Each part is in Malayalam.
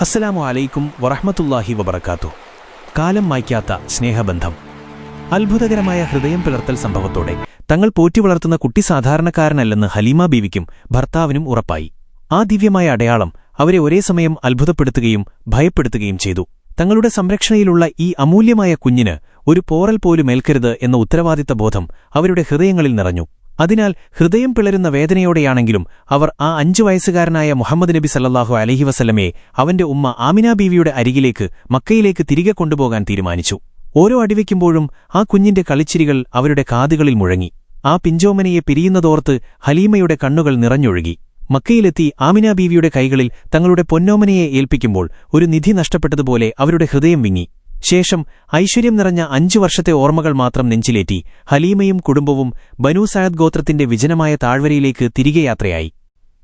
അസ്സലാമു അലൈക്കും വറഹ്മത്തുള്ളാഹി വബർക്കാത്തു കാലം മായ്ക്കാത്ത സ്നേഹബന്ധം. അത്ഭുതകരമായ ഹൃദയം പിളർത്തൽ സംഭവത്തോടെ തങ്ങൾ പോറ്റി വളർത്തുന്ന കുട്ടി സാധാരണക്കാരനല്ലെന്ന് ഹലീമ ബീവിക്കും ഭർത്താവിനും ഉറപ്പായി. ആ ദിവ്യമായ അടയാളം അവരെ ഒരേ സമയം അത്ഭുതപ്പെടുത്തുകയും ഭയപ്പെടുത്തുകയും ചെയ്തു. തങ്ങളുടെ സംരക്ഷണയിലുള്ള ഈ അമൂല്യമായ കുഞ്ഞിന് ഒരു പോറൽ പോലും ഏൽക്കരുത് എന്ന ഉത്തരവാദിത്ത ബോധം അവരുടെ ഹൃദയങ്ങളിൽ നിറഞ്ഞു. അതിനാൽ ഹൃദയം പിളരുന്ന വേദനയോടെയാണെങ്കിലും അവർ ആ അഞ്ചു വയസ്സുകാരനായ മുഹമ്മദ് നബി സല്ലാഹു അലഹി വസല്ലമയെ അവന്റെ ഉമ്മ ആമിന ബീവിയുടെ അരികിലേക്ക് മക്കയിലേക്ക് തിരികെ കൊണ്ടുപോകാൻ തീരുമാനിച്ചു. ഓരോ അടിവയ്ക്കുമ്പോഴും ആ കുഞ്ഞിന്റെ കളിച്ചിരികൾ അവരുടെ കാതുകളിൽ മുഴങ്ങി. ആ പിഞ്ചോമനയെ പിരിയുന്നതോർത്ത് ഹലീമയുടെ കണ്ണുകൾ നിറഞ്ഞൊഴുകി. മക്കയിലെത്തി ആമിന ബീവിയുടെ കൈകളിൽ തങ്ങളുടെ പൊന്നോമനയെ ഏൽപ്പിക്കുമ്പോൾ ഒരു നിധി നഷ്ടപ്പെട്ടതുപോലെ അവരുടെ ഹൃദയം വിങ്ങി. ശേഷം ഐശ്വര്യം നിറഞ്ഞ അഞ്ചു വർഷത്തെ ഓർമ്മകൾ മാത്രം നെഞ്ചിലേറ്റി ഹലീമയും കുടുംബവും ബനു സയദ് ഗോത്രത്തിന്റെ വിജനമായ താഴ്വരയിലേക്ക് തിരികെ യാത്രയായി.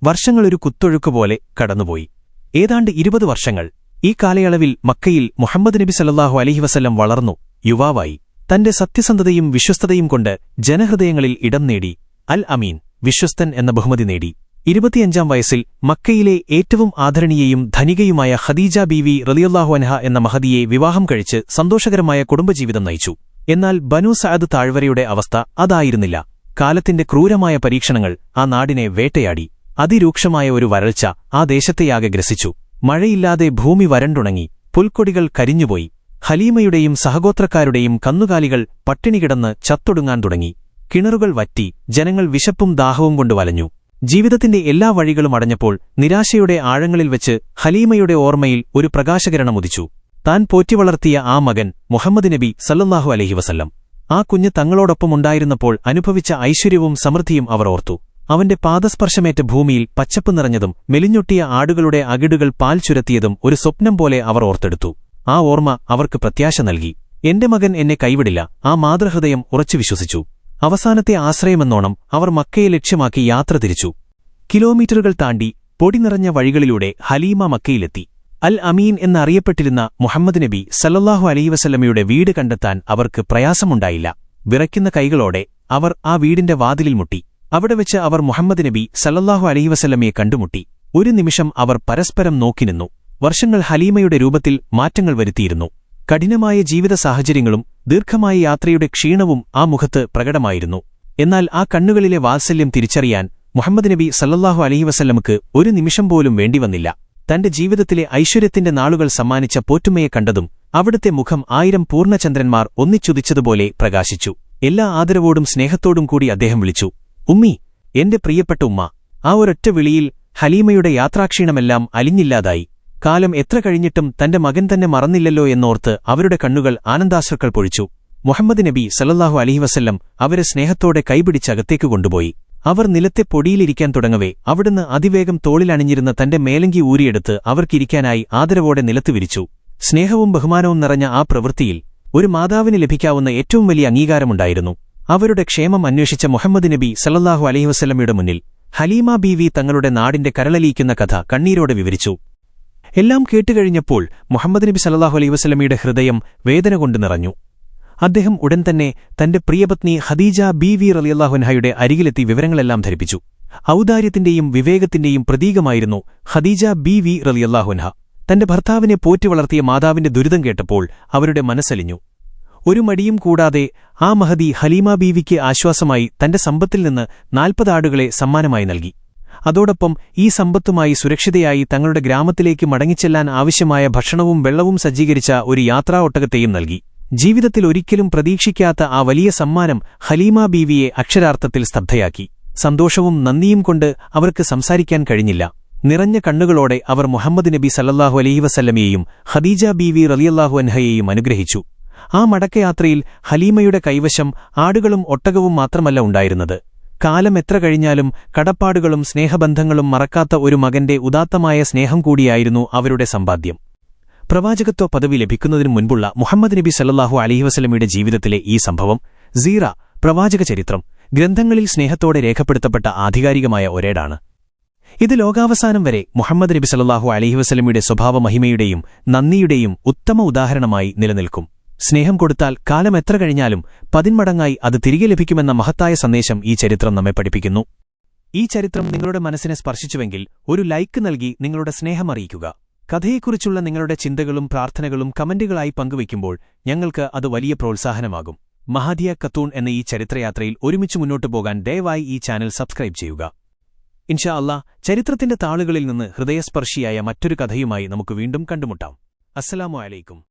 വർഷങ്ങളൊരു കുത്തൊഴുക്കുപോലെ കടന്നുപോയി. ഏതാണ്ട് ഇരുപത് വർഷങ്ങൾ. ഈ കാലയളവിൽ മക്കയിൽ മുഹമ്മദ് നബി സല്ലാഹു അലൈഹി വസല്ലം വളർന്നു യുവാവായി. തന്റെ സത്യസന്ധതയും വിശ്വസ്തതയും കൊണ്ട് ജനഹൃദയങ്ങളിൽ ഇടം നേടി. അൽ അമീൻ വിശ്വസ്തൻ എന്ന ബഹുമതി നേടി. ഇരുപത്തിയഞ്ചാം വയസ്സിൽ മക്കയിലെ ഏറ്റവും ആദരണീയയും ധനികയുമായ ഖദീജ ബീവി റലിയല്ലാഹു അൻഹ എന്ന മഹദിയെ വിവാഹം കഴിച്ച് സന്തോഷകരമായ കുടുംബജീവിതം നയിച്ചു. എന്നാൽ ബനു സഅദ് താഴ്വരയുടെ അവസ്ഥ അതായിരുന്നില്ല. കാലത്തിന്റെ ക്രൂരമായ പരീക്ഷണങ്ങൾ ആ നാടിനെ വേട്ടയാടി. അതിരൂക്ഷമായ ഒരു വരൾച്ച ആ ദേശത്തെയാകെ ഗ്രസിച്ചു. മഴയില്ലാതെ ഭൂമി വരണ്ടുണങ്ങി. പുൽക്കൊടികൾ കരിഞ്ഞുപോയി. ഹലീമയുടെയും സഹഗോത്രക്കാരുടെയും കന്നുകാലികൾ പട്ടിണി കിടന്ന് ചത്തൊടുങ്ങാൻ തുടങ്ങി. കിണറുകൾ വറ്റി. ജനങ്ങൾ വിശപ്പും ദാഹവും കൊണ്ട് വലഞ്ഞു. ജീവിതത്തിന്റെ എല്ലാ വഴികളും അടഞ്ഞപ്പോൾ നിരാശയുടെ ആഴങ്ങളിൽ വെച്ച് ഹലീമയുടെ ഓർമ്മയിൽ ഒരു പ്രകാശകിരണമുദിച്ചു താൻ പോറ്റിവളർത്തിയ ആ മകൻ മുഹമ്മദ് നബി സല്ലാഹു അലഹി വസല്ലം. ആ കുഞ്ഞ് തങ്ങളോടൊപ്പമുണ്ടായിരുന്നപ്പോൾ അനുഭവിച്ച ഐശ്വര്യവും സമൃദ്ധിയും അവർ ഓർത്തു. അവന്റെ പാദസ്പർശമേറ്റ ഭൂമിയിൽ പച്ചപ്പ് നിറഞ്ഞതും മെലിഞ്ഞൊട്ടിയ ആടുകളുടെ അകിടുകൾ പാൽ ചുരത്തിയതും ഒരു സ്വപ്നം പോലെ അവർ ഓർത്തെടുത്തു. ആ ഓർമ്മ അവർക്ക് പ്രത്യാശ നൽകി. എന്റെ മകൻ എന്നെ കൈവിടില്ല ആ മാതൃഹൃദയം ഉറച്ചു വിശ്വസിച്ചു. അവസാനത്തെ ആശ്രയമെന്നോണം അവർ മക്കയെ ലക്ഷ്യമാക്കി യാത്ര തിരിച്ചു. കിലോമീറ്ററുകൾ താണ്ടി പൊടി നിറഞ്ഞ വഴികളിലൂടെ ഹലീമ മക്കയിലെത്തി. അൽ അമീൻ എന്നറിയപ്പെട്ടിരുന്ന മുഹമ്മദ് നബി സല്ലല്ലാഹു അലൈ വസല്ലമയുടെ വീട് കണ്ടെത്താൻ അവർക്ക് പ്രയാസമുണ്ടായില്ല. വിറയ്ക്കുന്ന കൈകളോടെ അവർ ആ വീടിന്റെ വാതിലിൽ മുട്ടി. അവിടെ വെച്ച് അവർ മുഹമ്മദ് നബി സല്ലല്ലാഹു അലൈ വസല്ലമയെ കണ്ടുമുട്ടി. ഒരു നിമിഷം അവർ പരസ്പരം നോക്കി നിന്നു. വർഷങ്ങൾ ഹലീമയുടെ രൂപത്തിൽ മാറ്റങ്ങൾ വരുത്തിയിരുന്നു. കഠിനമായ ജീവിത സാഹചര്യങ്ങളും ദീർഘമായ യാത്രയുടെ ക്ഷീണവും ആ മുഖത്ത് പ്രകടമായിരുന്നു. എന്നാൽ ആ കണ്ണുകളിലെ വാത്സല്യം തിരിച്ചറിയാൻ മുഹമ്മദ് നബി സല്ലല്ലാഹു അലൈഹി വസല്ലമക്ക് ഒരു നിമിഷം പോലും വേണ്ടിവന്നില്ല തന്റെ ജീവിതത്തിലെ ഐശ്വര്യത്തിന്റെ നാളുകൾ സമ്മാനിച്ച പോറ്റുമ്മയെ കണ്ടതും അവിടുത്തെ മുഖം ആയിരം പൂർണചന്ദ്രന്മാർ ഒന്നിച്ചുദിച്ചതുപോലെ പ്രകാശിച്ചു. എല്ലാ ആദരവോടും സ്നേഹത്തോടും കൂടി അദ്ദേഹം വിളിച്ചു ഉമ്മി എന്റെ പ്രിയപ്പെട്ട ഉമ്മ ആ ഒരൊറ്റ വിളിയിൽ ഹലീമയുടെ യാത്രാക്ഷീണമെല്ലാം അലിഞ്ഞില്ലാതായി. കാലം എത്ര കഴിഞ്ഞിട്ടും തന്റെ മകൻ തന്നെ മറന്നില്ലല്ലോ എന്നോർത്ത് അവരുടെ കണ്ണുകൾ ആനന്ദാശ്രുക്കൾ പൊഴിച്ചു. മുഹമ്മദ് നബി സല്ലല്ലാഹു അലഹി വസല്ലം അവരെ സ്നേഹത്തോടെ കൈപിടിച്ചകത്തേക്ക് കൊണ്ടുപോയി. അവർ നിലത്തെ പൊടിയിലിരിക്കാൻ തുടങ്ങവേ അവിടുന്ന് അതിവേഗം തോളിലണിഞ്ഞിരുന്ന തന്റെ മേലങ്കി ഊരിയെടുത്ത് അവർക്കിരിക്കാനായി ആദരവോടെ നിലത്ത് വിരിച്ചു. സ്നേഹവും ബഹുമാനവും നിറഞ്ഞ ആ പ്രവൃത്തിയിൽ ഒരു മാതാവിന് ലഭിക്കാവുന്ന ഏറ്റവും വലിയ അംഗീകാരമുണ്ടായിരുന്നു. അവരുടെ ക്ഷേമം അന്വേഷിച്ച മുഹമ്മദ് നബി സല്ലല്ലാഹു അലഹി വസല്ലമയുടെ മുന്നിൽ ഹലീമ ബീവി തങ്ങളുടെ നാടിന്റെ കരളലിയിക്കുന്ന കഥ കണ്ണീരോടെ വിവരിച്ചു. എല്ലാം കേട്ടുകഴിഞ്ഞപ്പോൾ മുഹമ്മദ് നബി സല്ലാഹു അലൈ വസ്ലമിയുടെ ഹൃദയം വേദന കൊണ്ട് നിറഞ്ഞു. അദ്ദേഹം ഉടൻ തന്നെ തന്റെ പ്രിയപത്നി ഖദീജ ബി വി റലിയല്ലാഹുൻഹയുടെ അരികിലെത്തി വിവരങ്ങളെല്ലാം ധരിപ്പിച്ചു. ഔദാര്യത്തിന്റെയും വിവേകത്തിന്റെയും പ്രതീകമായിരുന്നു ഖദീജ ബി വി റലിയല്ലാഹുൻഹ തന്റെ ഭർത്താവിനെ പോറ്റി വളർത്തിയ മാതാവിന്റെ ദുരിതം കേട്ടപ്പോൾ അവരുടെ മനസ്സലിഞ്ഞു. ഒരു മടിയും കൂടാതെ ആ മഹദി ഹലീമ ബീവിക്ക് ആശ്വാസമായി തന്റെ സമ്പത്തിൽ നിന്ന് നാൽപ്പത് ആടുകളെ സമ്മാനമായി നൽകി. അതോടൊപ്പം ഈ സമ്പത്തുമായി സുരക്ഷിതയായി തങ്ങളുടെ ഗ്രാമത്തിലേക്ക് മടങ്ങിച്ചെല്ലാൻ ആവശ്യമായ ഭക്ഷണവും വെള്ളവും സജ്ജീകരിച്ച ഒരു യാത്രാ ഒട്ടകത്തെയും നൽകി. ജീവിതത്തിൽ ഒരിക്കലും പ്രതീക്ഷിക്കാത്ത ആ വലിയ സമ്മാനം ഹലീമ ബീവിയെ അക്ഷരാർത്ഥത്തിൽ സ്തബ്ധയാക്കി. സന്തോഷവും നന്ദിയും കൊണ്ട് അവർക്ക് സംസാരിക്കാൻ കഴിഞ്ഞില്ല. നിറഞ്ഞ കണ്ണുകളോടെ അവർ മുഹമ്മദ് നബി സല്ലാഹു അലഹി വസല്ലമയെയും ഖദീജ ബീവി റലിയല്ലാഹു അൻഹയെയും അനുഗ്രഹിച്ചു. ആ മടക്കയാത്രയിൽ ഹലീമയുടെ കൈവശം ആടുകളും ഒട്ടകവും മാത്രമല്ല ഉണ്ടായിരുന്നത്. കാലം എത്ര കഴിഞ്ഞാലും കടപ്പാടുകളും സ്നേഹബന്ധങ്ങളും മറക്കാത്ത ഒരു മകന്റെ ഉദാത്തമായ സ്നേഹം കൂടിയായിരുന്നു അവരുടെ സമ്പാദ്യം. പ്രവാചകത്വ പദവി ലഭിക്കുന്നതിനു മുൻപുള്ള മുഹമ്മദ് നബി സല്ലാഹു അലൈഹി വസല്ലമയുടെ ജീവിതത്തിലെ ഈ സംഭവം സീറ പ്രവാചക ചരിത്രം ഗ്രന്ഥങ്ങളിൽ സ്നേഹത്തോടെ രേഖപ്പെടുത്തപ്പെട്ട ആധികാരികമായ ഒരേടാണ്. ഇത് ലോകാവസാനം വരെ മുഹമ്മദ് നബി സല്ലാഹു അലൈഹി വസല്ലമയുടെ സ്വഭാവമഹിമയുടെയും നന്ദിയുടെയും ഉത്തമ ഉദാഹരണമായി നിലനിൽക്കും. സ്നേഹം കൊടുത്താൽ കാലം എത്ര കഴിഞ്ഞാലും പതിന്മടങ്ങായി അത് തിരികെ ലഭിക്കുമെന്ന മഹത്തായ സന്ദേശം ഈ ചരിത്രം നമ്മെ പഠിപ്പിക്കുന്നു. ഈ ചരിത്രം നിങ്ങളുടെ മനസ്സിനെ സ്പർശിച്ചുവെങ്കിൽ ഒരു ലൈക്ക് നൽകി നിങ്ങളുടെ സ്നേഹം അറിയിക്കുക. കഥയെക്കുറിച്ചുള്ള നിങ്ങളുടെ ചിന്തകളും പ്രാർത്ഥനകളും കമന്റുകളായി പങ്കുവയ്ക്കുമ്പോൾ ഞങ്ങൾക്ക് അത് വലിയ പ്രോത്സാഹനമാകും. മഹാദിയ കത്തൂൺ എന്ന ഈ ചരിത്രയാത്രയിൽ ഒരുമിച്ച് മുന്നോട്ടു പോകാൻ ദയവായി ഈ ചാനൽ സബ്സ്ക്രൈബ് ചെയ്യുക. ഇൻഷാ അള്ളാ ചരിത്രത്തിന്റെ താളുകളിൽ നിന്ന് ഹൃദയസ്പർശിയായ മറ്റൊരു കഥയുമായി നമുക്ക് വീണ്ടും കണ്ടുമുട്ടാം. അസ്സലാമു അലൈക്കും.